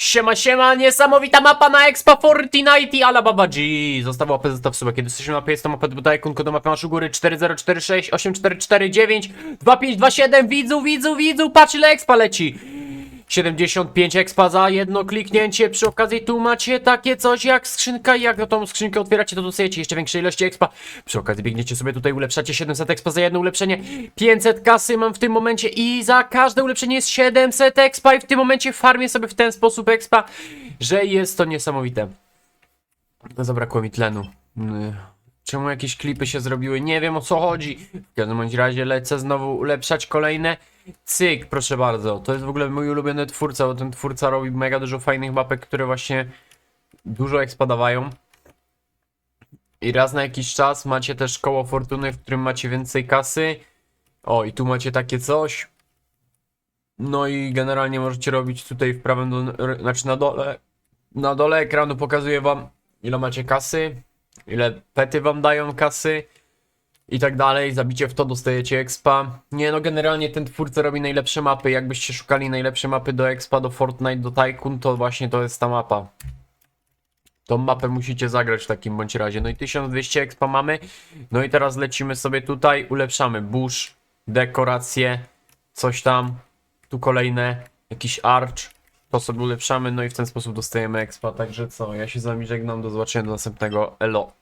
Siema, siema, niesamowita mapa na Expa Fortnite Alabama G. Zostaw łapę, zostaw suba. Kiedy jesteśmy na mapie, jest to mapa do Tycoon, do mapy masz u góry 4046 8449 2527. Widzu, widzu, widzu, patrz ile Expa leci. 75 expa za jedno kliknięcie. Przy okazji tu macie takie coś jak skrzynka jak no tą skrzynkę otwieracie, to dostajecie jeszcze większej ilości expa. Przy okazji biegniecie sobie tutaj, ulepszacie 700 expa za jedno ulepszenie. 500 kasy mam w tym momencie i za każde ulepszenie jest 700 expa i w tym momencie farmię sobie w ten sposób expa, że jest to niesamowite. No zabrakło mi tlenu. Mm, Czemu jakieś klipy się zrobiły? Nie wiem o co chodzi. W każdym bądź razie lecę znowu ulepszać kolejne. Cyk, proszę bardzo. To jest w ogóle mój ulubiony twórca, bo ten twórca robi mega dużo fajnych mapek, które właśnie dużo ekspadawają. I raz na jakiś czas macie też koło fortuny, w którym macie więcej kasy. O, i tu macie takie coś. No i generalnie możecie robić tutaj w prawym, dol- znaczy na dole, na dole ekranu pokazuje wam ile macie kasy, ile pety wam dają kasy i tak dalej. Zabicie w to, dostajecie expa. Nie no, generalnie ten twórca robi najlepsze mapy. Jakbyście szukali najlepsze mapy do expa, do Fortnite, do Tycoon, to właśnie to jest ta mapa. Tą mapę musicie zagrać w takim bądź razie. No i 1200 expa mamy. No i teraz lecimy sobie tutaj, ulepszamy bush, dekoracje, coś tam. Tu kolejne, jakiś arch. To sobie ulepszamy, no i w ten sposób dostajemy expa. Także co, ja się z wami żegnam, do zobaczenia do następnego. Elo.